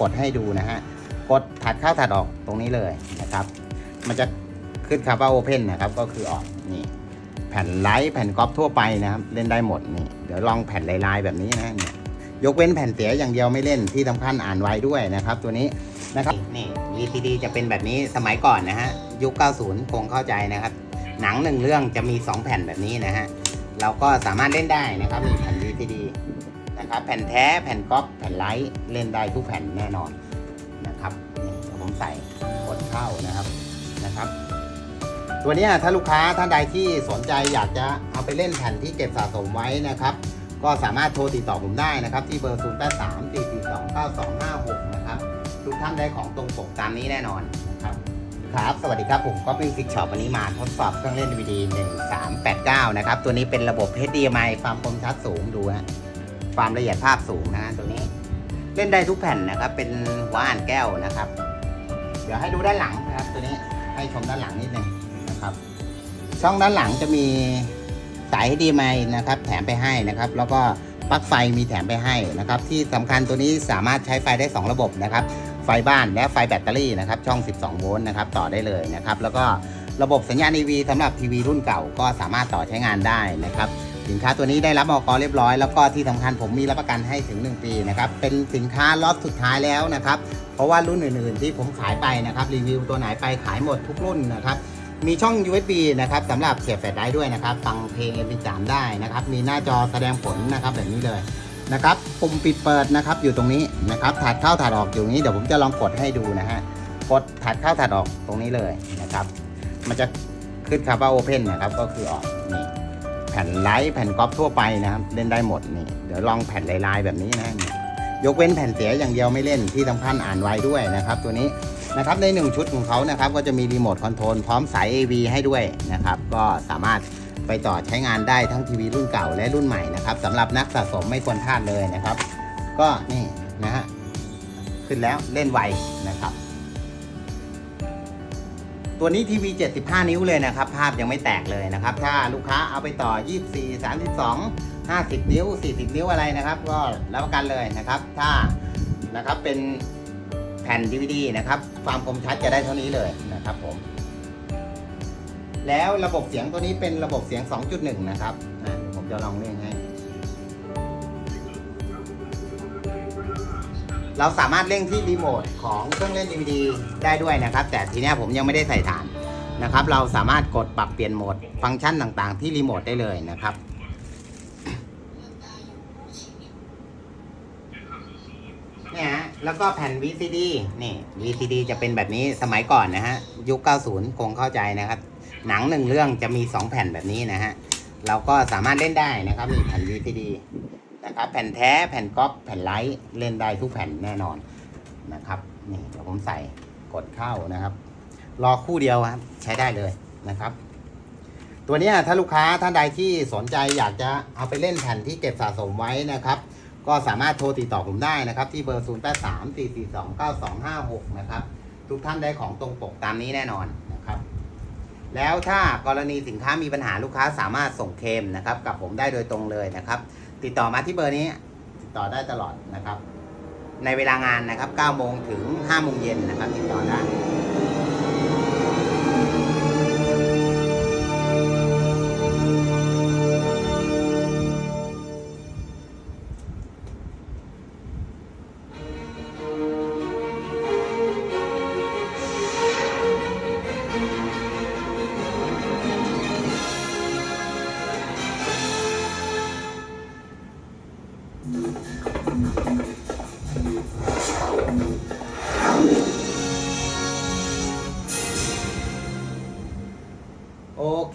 กดให้ดูนะฮะ กดถัดเข้าถัดออกตรงนี้เลยนะครับ มันจะขึ้นคำว่า Open นะครับ ก็คือออกนี่แผ่นไลท์แผ่นก๊อปทั่วไปนะครับ เล่นได้หมดนี่เดี๋ยวลองแผ่นลายๆแบบนี้นะเนี่ยยกเว้นแผ่นเสียอย่างเดียวไม่เล่นที่สำคัญอ่านไวด้วยนะครับ ตัวนี้นะครับนี่ VCD จะเป็นแบบนี้สมัยก่อนนะฮะยุค 90 คงเข้าใจนะครับ หนังหนึ่งเรื่องจะมี 2 แผ่นแบบนี้นะฮะเราก็สามารถเล่นได้นะครับมีแผ่น VCD นะครับ แผ่นแท้แผ่นก๊อปแผ่นไลท์เล่นได้ทุกแผ่นแน่นอนนะครับนี่ผมใส่กดเข้านะครับนะครับ ตัวนี้ถ้าลูกค้าท่านใดที่สนใจอยากจะเอาไปเล่นแผ่นที่เก็บสะสมไว้นะครับ ก็สามารถโทรติดต่อผมได้นะครับ ที่เบอร์ 0 8 3 4 4 2 9 2 5 6 นะครับ ทุกท่านได้ของตรงปกตามนี้แน่นอนนะครับครับ สวัสดีครับ ผมก็มิวสิกช็อปวันนี้มาทดสอบเครื่องเล่น DVD 1389นะครับ ตัวนี้เป็นระบบ HDMI ความคมชัดสูงดูฮะ ความละเอียดภาพสูงนะฮะตัวนี้ เล่นได้ทุกแผ่นนะครับ เป็นหัวอ่านแก้วนะครับ เดี๋ยวให้ดูด้านหลังนะครับ ตัวนี้ให้ชมด้านหลังนิดนึงนะครับ ช่องด้านหลังจะมีสาย HDMI นะครับ แถมไปให้นะครับ แล้วก็ปลั๊กไฟมีแถมไปให้นะครับ ที่สำคัญตัวนี้สามารถใช้ไฟได้ 2 ระบบนะครับ ไฟบ้านและไฟแบตเตอรี่นะครับ ช่อง 12 โวลต์นะครับ ต่อได้เลยนะครับ แล้วก็ระบบสัญญาณ EV สำหรับทีวีรุ่นเก่าก็สามารถต่อใช้งานได้นะครับ สินค้าตัวนี้ได้รับมอกเรียบร้อย แล้วก็ที่สำคัญผมมีรับประกันให้ถึง 1 ปีนะครับ เป็นสินค้าล็อตสุดท้ายแล้วนะครับ เพราะว่ารุ่นอื่น ๆ ที่ผมขายไปนะครับรีวิวตัวไหนไปขายหมดทุกรุ่นนะครับ มีช่อง USB นะครับสำหรับเสียบแฟลชไดรฟ์ด้วยนะครับ ฟังเพลง MP3 ได้นะครับ มีหน้าจอแสดงผลนะครับแบบนี้เลยนะครับปุ่มปิดเปิดนะครับอยู่ตรงนี้นะครับถัดเข้าถัดออกอยู่นี้เดี๋ยวผมจะลองกดให้ดูนะฮะกดถัดเข้าถัดออกตรงนี้เลยนะครับ มันจะขึ้นคำว่า Open นะครับก็คือออกนี่ ผ่นไลท์แผ่นก๊อปทั่วไปนะครับ เล่นได้หมดนี่เดี๋ยวลองแผ่นลายๆแบบนี้นะยยกเว้นแผ่นเสียอย่างเดียวไม่เล่นที่สำคัญอ่านไวด้วยนะครับ ตัวนี้นะครับใน 1 ชุดของเขานะครับก็จะมีรีโมทคอนโทรลพร้อมสาย AV ให้ด้วยนะครับ ก็สามารถไปต่อใช้งานได้ทั้งทีวีรุ่นเก่าและรุ่นใหม่นะครับสำหรับนักสะสมไม่ควรพลาดเลยนะครับ ก็นี่นะฮะขึ้นแล้วเล่นไวนะครับ ตัวนี้ทีวี 75 นิ้วเลยนะครับ ภาพยังไม่แตกเลยนะครับ ถ้าลูกค้าเอาไปต่อ 24 32 50 นิ้ว 40 นิ้วอะไรนะครับ ก็รับประกันเลยนะครับ ถ้านะครับเป็นแผ่น DVD นะครับ ความคมชัดจะได้เท่านี้เลยนะครับผม แล้วระบบเสียงตัวนี้เป็นระบบเสียง 2.1 นะครับ ผมจะลองเล่นให้ เราสามารถเร่งที่รีโมทของเครื่องเล่น DVD ได้ด้วยนะครับ แต่ทีนี้ผมยังไม่ได้ใส่ฐานนะครับ เราสามารถกดปรับเปลี่ยนโหมดฟังก์ชันต่างๆ ที่รีโมทได้เลยนะครับเนี่ยฮะแล้วก็แผ่น VCD นี่ VCD จะเป็นแบบนี้สมัยก่อนนะฮะ ยุค 90 คงเข้าใจนะครับ หนังหนึ่งเรื่องจะมี 2 แผ่นแบบนี้นะฮะ เราก็สามารถเล่นได้นะครับ มีแผ่น VCD นะครับ แผ่นแท้แผ่นก๊อปแผ่นไลท์เล่นได้ทุกแผ่นแน่นอนนะครับนี่เดี๋ยวผมใส่กดเข้านะครับ รอคู่เดียวครับ ใช้ได้เลยนะครับ ตัวนี้ถ้าลูกค้าท่านใดที่สนใจอยากจะเอาไปเล่นแผ่นที่เก็บสะสมไว้นะครับ ก็สามารถโทรติดต่อผมได้นะครับ ที่เบอร์ 0 8 3 4 4 2 9 2 5 6 นะครับ ทุกท่านได้ของตรงปกตามนี้แน่นอนนะครับ แล้วถ้ากรณีสินค้ามีปัญหาลูกค้าสามารถส่งเคมนะครับ กับผมได้โดยตรงเลยนะครับ ติดต่อมาที่เบอร์นี้ ติดต่อได้ตลอดนะครับ ในเวลางานนะครับ9โมงถึง5โมงเย็นนะครับ ติดต่อได้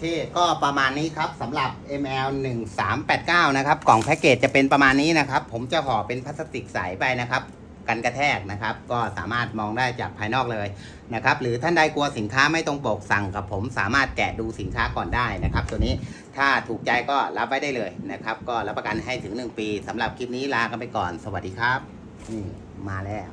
เคก็ประมาณนี้ครับสำหรับ ML 1389นะครับกล่องแพ็กเกจจะเป็นประมาณนี้นะครับ ผมจะห่อเป็นพลาสติกใสไปนะครับกันกระแทกนะครับ ก็สามารถมองได้จากภายนอกเลยนะครับ หรือท่านใดกลัวสินค้าไม่ตรงปกสั่งกับผมสามารถแกะดูสินค้าก่อนได้นะครับ ตัวนี้ถ้าถูกใจก็รับไว้ได้เลยนะครับ ก็รับประกันให้ถึง 1 ปีสำหรับคลิปนี้ลากันไปก่อน สวัสดีครับนี่มาแล้ว